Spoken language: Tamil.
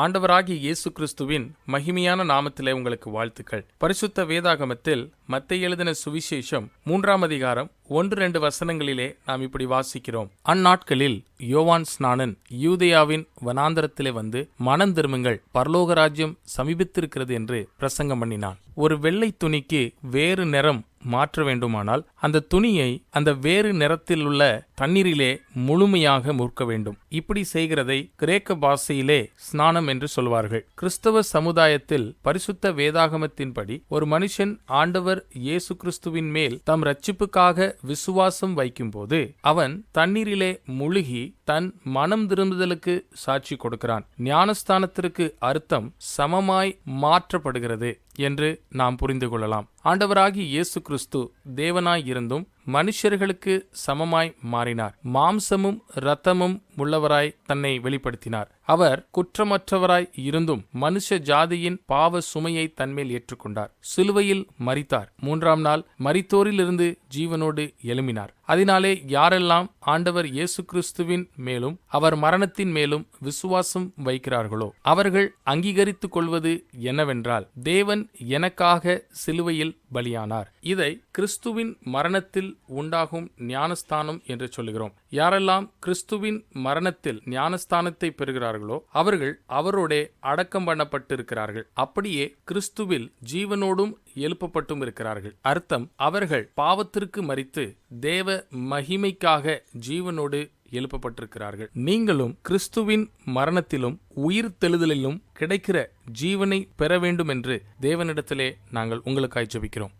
ஆண்டவராகிய இயேசு கிறிஸ்துவின் மகிமையான நாமத்திலே உங்களுக்கு வாழ்த்துக்கள். பரிசுத்த வேதாகமத்தில் மத்தை எழுதின சுவிசேஷம் மூன்றாம் அதிகாரம் ஒன்று ரெண்டு வசனங்களிலே நாம் இப்படி வாசிக்கிறோம். அந்நாட்களில் யோவான் ஸ்நானன் யூதயாவின் வனாந்தரத்திலே வந்து மனம் திரும்புங்கள். பரலோக ராஜ்யம் சமீபித்திருக்கிறது என்று பிரசங்கம் பண்ணினான். ஒரு வெள்ளை துணிக்கு வேறு நிறம் மாற்ற வேண்டுமானால் அந்த துணியை அந்த வேறு நிறத்தில் உள்ள தண்ணீரிலே முழுமையாக முற்க வேண்டும். இப்படி செய்கிறதை கிரேக்க பாஷையிலே ஸ்நானம் என்று சொல்வார்கள். கிறிஸ்தவ சமுதாயத்தில் பரிசுத்த வேதாகமத்தின்படி ஒரு மனுஷன் ஆண்டவர் இயேசு கிறிஸ்துவின் மேல் தம் ரட்சிப்புக்காக விசுவாசம் வைக்கும்போது அவன் தண்ணீரிலே முழுகி தன் மனம் திரும்புதலுக்கு சாட்சி கொடுக்கிறான். ஞானஸ்தானத்திற்கு அர்த்தம் சமமாய் மாற்றப்படுகிறது. என்று நாம் புரிந்து கொள்ளலாம். ஆண்டவராகி இயேசு கிறிஸ்து தேவனாய் இருந்தும் மனுஷர்களுக்கு சமமாய் மாறினார். மாம்சமும் இரத்தமும் உள்ளவராய் தன்னை வெளிப்படுத்தினார். அவர் குற்றமற்றவராய் இருந்தும் மனுஷ ஜாதியின் பாவ சுமையை தன்மேல் ஏற்றுக்கொண்டார். சிலுவையில் மறித்தார் மூன்றாம் நாள் மரித்தோரிலிருந்து ஜீவனோடு எழுமினார் அதனாலே யாரெல்லாம் ஆண்டவர் இயேசு கிறிஸ்துவின் மேலும் அவர் மரணத்தின் மேலும் விசுவாசம் வைக்கிறார்களோ அவர்கள் அங்கீகரித்துக் கொள்வது என்னவென்றால் தேவன் எனக்காக சிலுவையில் பலியானார். இதை கிறிஸ்துவின் மரணத்தில் உண்டாகும் ஞானஸ்தானம் என்று சொல்லுகிறோம். யாரெல்லாம் கிறிஸ்துவின் மரணத்தில் ஞானஸ்தானத்தை பெறுகிறார்களோ அவர்கள் அவரோடே அடக்கம் பண்ணப்பட்டிருக்கிறார்கள். அப்படியே கிறிஸ்துவில் ஜீவனோடும் எழுப்பப்பட்டும் இருக்கிறார்கள். அர்த்தம் அவர்கள் பாவத்திற்கு மறித்து தேவ மகிமைக்காக ஜீவனோடு எழுப்பப்பட்டிருக்கிறார்கள். நீங்களும் கிறிஸ்துவின் மரணத்திலும் உயிர் தெழுதலிலும் கிடைக்கிற ஜீவனை பெற வேண்டும் என்று தேவனிடத்திலே நாங்கள் உங்களுக்காய் ஜெபிக்கிறோம்.